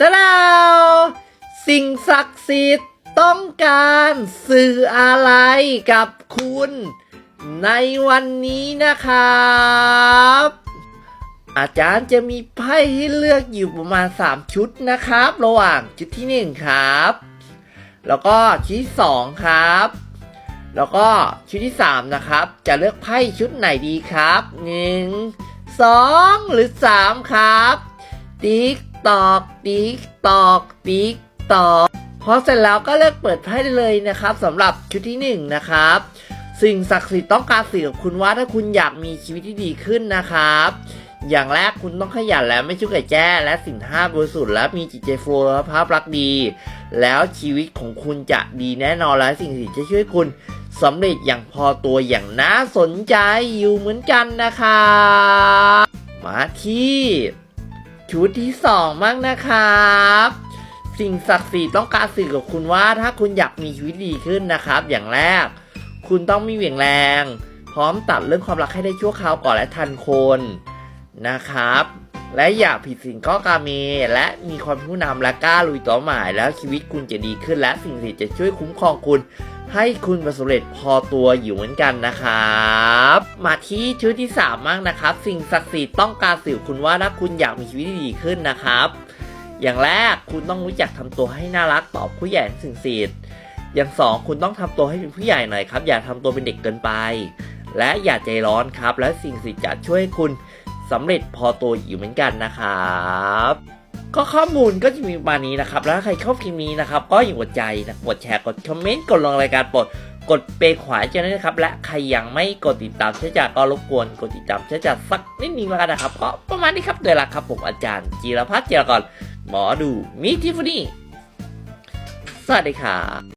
ตะดาว สิ่งศักดิ์สิทธิ์ต้องการสื่ออะไรกับคุณ ในวันนี้นะครับ อาจารย์จะมีไพ่ให้เลือกอยู่ประมาณ 3 ชุดนะครับ ระหว่างชุดที่ 1 ครับ แล้วก็ชุดที่ 2 ครับ แล้วก็ชุดที่ 3 นะครับ จะเลือกไพ่ชุดไหนดีครับ 1 2 หรือ 3 ครับ ติ๊ก ตอกติ๊กตอกติ๊กตอกพอเสร็จแล้วก็เลือกเปิดไพ่ได้เลยนะครับสำหรับชุดที่1นะครับสิ่งศักดิ์สิทธิ์ต้องการสื่อกับคุณว่าถ้าคุณอยากมีชีวิตที่ดีขึ้นนะครับ อย่างแรกคุณต้องขยันและไม่ชุกไก่แจ้ และสินห้าบริสุทธิ์และมีจิตใจโฟล์และภาพลักษณ์ดี แล้วชีวิตของคุณจะดีแน่นอนและสิ่งที่จะช่วยคุณสำเร็จอย่างพอตัวอย่างน่าสนใจอยู่เหมือนกันนะครับมาที่ ชุดที่สองมากนะครับ สิ่งศักดิ์สิทธิ์ต้องการสื่อกับคุณว่าถ้าคุณอยากมีชีวิตดีขึ้นนะครับ อย่างแรก คุณต้องมีเหวี่ยงแรง พร้อมตัดเรื่องความรักให้ได้ชั่วคราวก่อนและทันคนนะครับ และอย่าผิดสิ่งข้อกาเมและมีความผู้นำและกล้าลุยต่อหมายแล้วชีวิตคุณจะดีขึ้นและสิ่งศักดิ์สิทธิ์จะช่วยคุ้มครองคุณ ให้คุณประสบเร็จพอตัวอยู่เหมือนกันนะครับ มาที่ชุดที่สามมากนะครับ สิ่งศักดิ์สิทธิ์ต้องการสื่อคุณว่าถ้าคุณอยากมีชีวิตที่ดีขึ้นนะครับ อย่างแรกคุณต้องรู้จักทำตัวให้น่ารักต่อผู้ใหญ่สิ่งศักดิ์สิทธิ์อย่างสองคุณต้องทำตัวให้เป็นผู้ใหญ่หน่อยครับ อย่าทำตัวเป็นเด็กเกินไป และอย่าใจร้อนครับ และสิ่งศักดิ์สิทธิ์จะช่วยคุณสำเร็จพอตัวอยู่เหมือนกันนะครับ ก็ข้อมูลก็จะมีประมาณนี้นะครับ แล้วถ้าใครชอบคลิปนี้นะครับ ก็อย่ากดใจนะกดแชร์กดคอมเมนต์กดลงรายการโปรดกดเปรย์ขวาจะด้นะครับ และใครยังไม่กดติดตามเชื่อจากก็รบกวนกดติดตามเชื่อจากสักนิดนึงแล้วกันนะครับก็ประมาณนี้ครับโดยหลักครับผมอาจารย์จีรพัฒน์เจรกรหมอดูมิทิฟนี่สวัสดีครับ